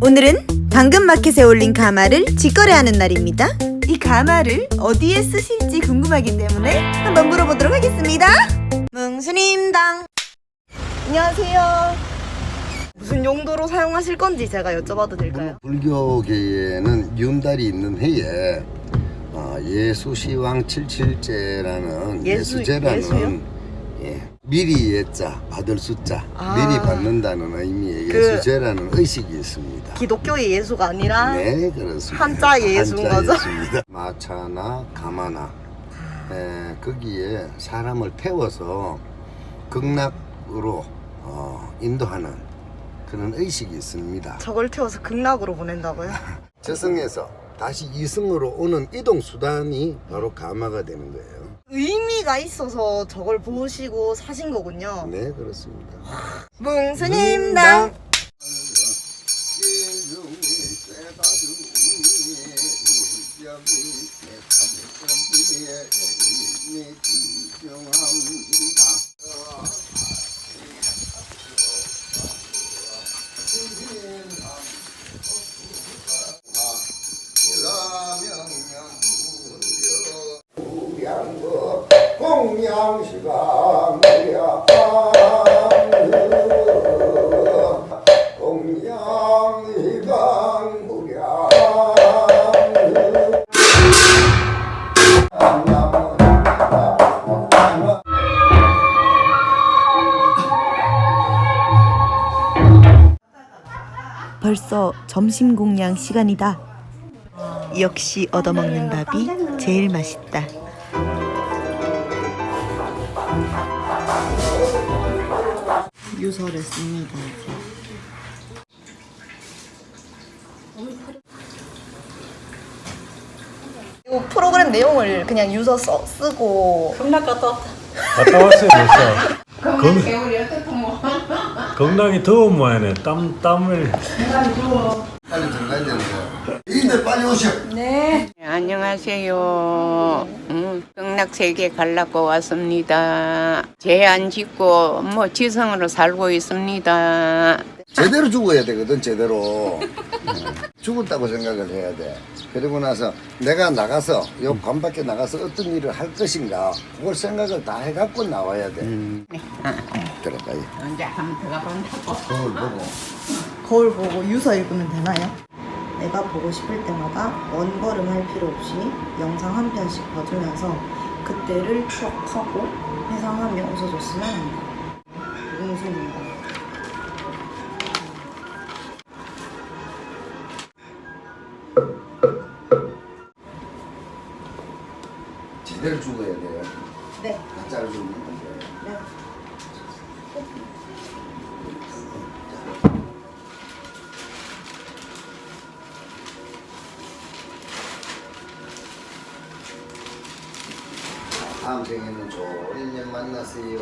오늘은 당근마켓에 올린 가마를 직거래하는 날입니다. 이 가마를 어디에 쓰실지 궁금하기 때문에 한번 물어보도록 하겠습니다. 뭉순임당. 안녕하세요. 무슨 용도로 사용하실 건지 제가 여쭤봐도 될까요? 불교계에는 윤달이 있는 해에 어, 예수시왕 칠칠제라는 예수- 예수제라는 예수요? 예, 미리 예자 받을 숫자 아. 미리 받는다는 의미의 그- 예수제라는 의식이 있습니다. 기독교의 예수가 아니라 네 그렇습니다. 한자 예수인 거죠? 예수입니다. 마차나 가마나 에, 거기에 사람을 태워서 극락으로 어, 인도하는 그런 의식이 있습니다. 저걸 태워서 극락으로 보낸다고요? 저승에서 다시 이승으로 오는 이동 수단이 바로 가마가 되는 거예요. 의미가 있어서 저걸 보시고 사신 거군요. 네 그렇습니다. 뭉순임당. 벌써 점심 공양 시간이다. 역시 얻어먹는 밥이 제일 맛있다. 유서를 씁니다. 이 프로그램 내용을 그냥 유서 써, 쓰고 겁나 갔다 왔다. 갔다 왔어요 벌써 겁나 겨울이 어떻고 뭐. 겁나게 더운 모양이네 땀, 땀을 빨리 들어가야 되는데 이들 빨리 오셔 네, 안녕하세요. 음, 극락세계 갈라고 왔습니다. 죄안 짓고 뭐 지성으로 살고 있습니다. 제대로 죽어야 되거든 제대로 음, 죽었다고 생각을 해야 돼 그리고 나서 내가 나가서 요관 밖에 나가서 어떤 일을 할 것인가 그걸 생각을 다 해갖고 나와야 돼 들어가요 언제 한번 들어가 본다고. 거울 보고 거울 보고 유서 읽으면 되나요? 내가 보고 싶을 때마다 먼 걸음 할 필요 없이 영상 한 편씩 봐주면서 그때를 추억하고 회상하며 웃어줬으면 합니다. 웅순입니다. 제대로 죽어야 돼요 네. 가짜로 죽으 생에는 좋은 인연 만나세요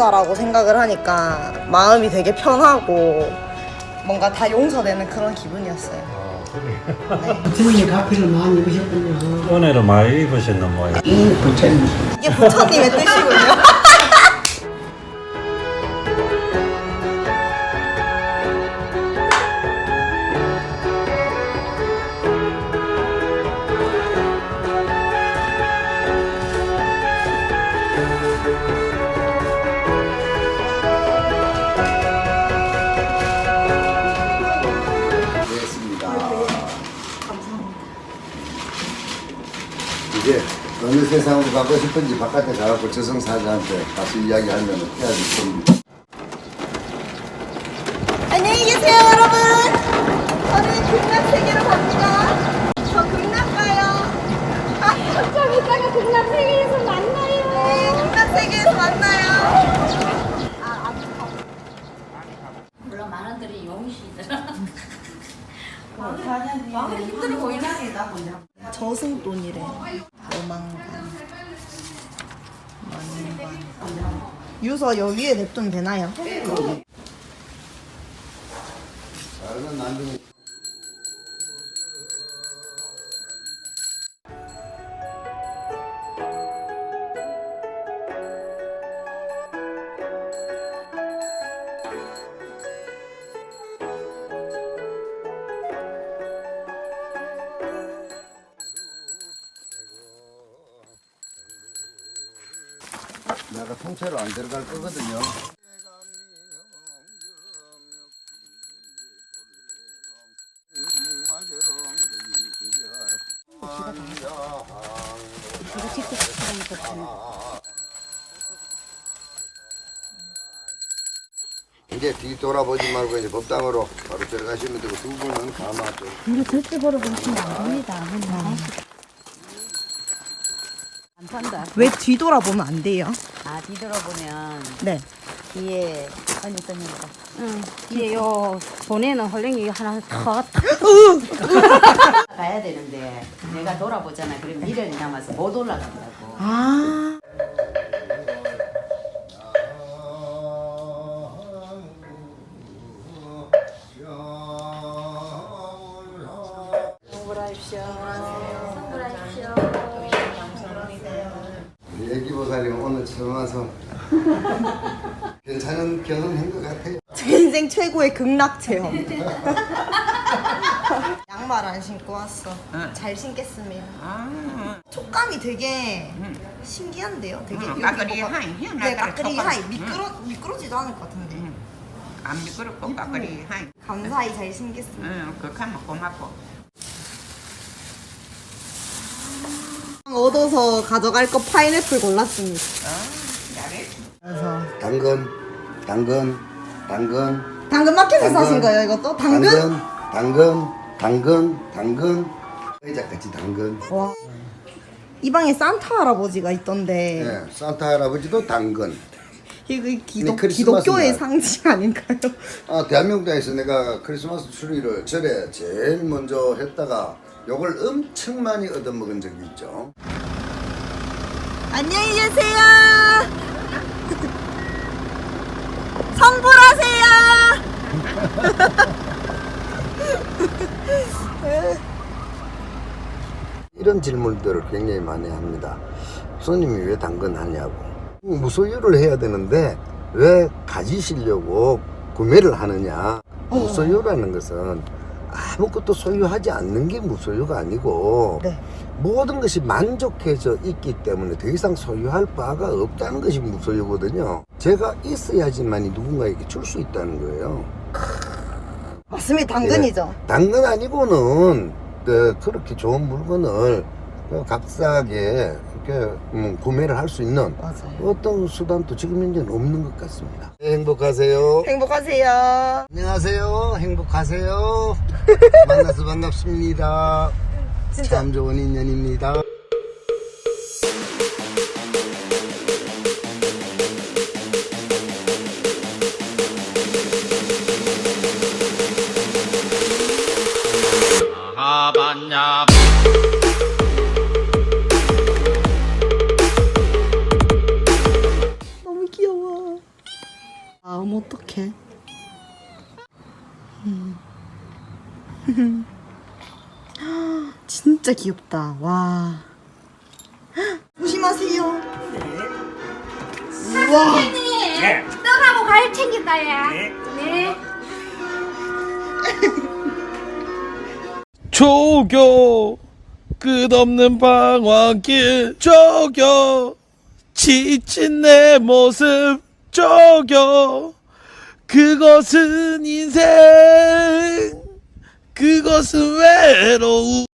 된다라고 생각을 하니까 마음이 되게 편하고 뭔가 다 용서되는 그런 기분이었어요. 부처님이 가피를 많이 입으셨군요. 은혜를 많이 입으셨나 모양 이 부처님. 이게 부처님의 뜻이군요. 이제 어느 세상으로 가고 싶은지 바깥에 가갖고 저승 사자한테 가서 이야기하면 해야지 좀 안녕히 계세요, 여러분. 저는 극락 세계로 갑니다. 저 극락 가요. 좀 이따가 극락 세계에서 만나요. 네, 극락 세계에서 만나요. 물론 많은 들이 용시더라. 마음이 힘들어 보이나? 저승돈이래. 오만관. 만관. 유서 여기에 냅두면 되나요? 다른 내가 통째로 안 들어갈 거거든요. 이제 뒤 돌아보지 말고 이제 법당으로 바로 들어가시면 되고 두 분은 가마 좀 이거 절대 걸어보시면 안 됩니다. 안 판다. 왜 뒤돌아보면 안 돼요? 아, 뒤돌아보면 네. 뒤에 아니 있습니다. 응. 뒤에 요 손에는 헐랭이 하나 탁 가야 되는데 내가 돌아보잖아. 그럼 미련이 남아서 못 올라간다고. 아. 우리 애기 보살님 와서 괜찮은 경험인 것 같아요. 제 인생 최고의 극락 체험. 양말 안 신고 왔어. 잘 신겠습니다. 아, 촉감이 되게 신기한데요? 되게 응, 까끌이 뭐가- 하이, 네, 까끌이 촉감. 하이. 미끄러 미끄러지도 않을 것 같은데. 안 미끄럽고 까끌이 하이. 감사히 잘 신겠습니다. 응, 그거 하면 고맙고. 얻어서 가져갈 거 파인애플 골랐습니다. 그래서 당근, 당근, 당근, 당근 마켓에서 당근. 사신 거예요, 이것도? 당근? 당근, 당근, 당근, 당근, 의자같이 당근. 와. 이 방에 산타 할아버지가 있던데 예, 산타 할아버지도 당근. 이거 기독, 네, 크리스마스 기독교의 날. 상징 아닌가요? 아, 대한민국에서 내가 크리스마스 추리를 절에 제일 먼저 했다가 요걸 엄청 많이 얻어먹은 적이 있죠. 안녕히 계세요. 성불하세요. 이런 질문들을 굉장히 많이 합니다. 손님이 왜 당근 하냐고. 무소유를 해야 되는데 왜 가지시려고 구매를 하느냐. 무소유라는 것은 아무것도 소유하지 않는 게 무소유가 아니고 네. 모든 것이 만족해져 있기 때문에 더 이상 소유할 바가 없다는 것이 무소유거든요. 제가 있어야지만이 누군가에게 줄 수 있다는 거예요. 맞습니다. 당근이죠. 예, 당근 아니고는 그, 그렇게 좋은 물건을 그 값싸게 이렇게 음, 구매를 할 수 있는 맞아요. 어떤 수단도 지금 현재는 없는 것 같습니다. 네, 행복하세요. 행복하세요. 안녕하세요. 행복하세요. 만나서 반갑습니다. 참 좋은 인연입니다. 아, 어머 어떡해. 음. 진짜 귀엽다. 와. 조심하세요. 우와. 떡하고 과일 챙길까요? 네. 조교 끝없는 방황길 조교 지친 내 모습 조교 그것은 인생. 그것은 외로움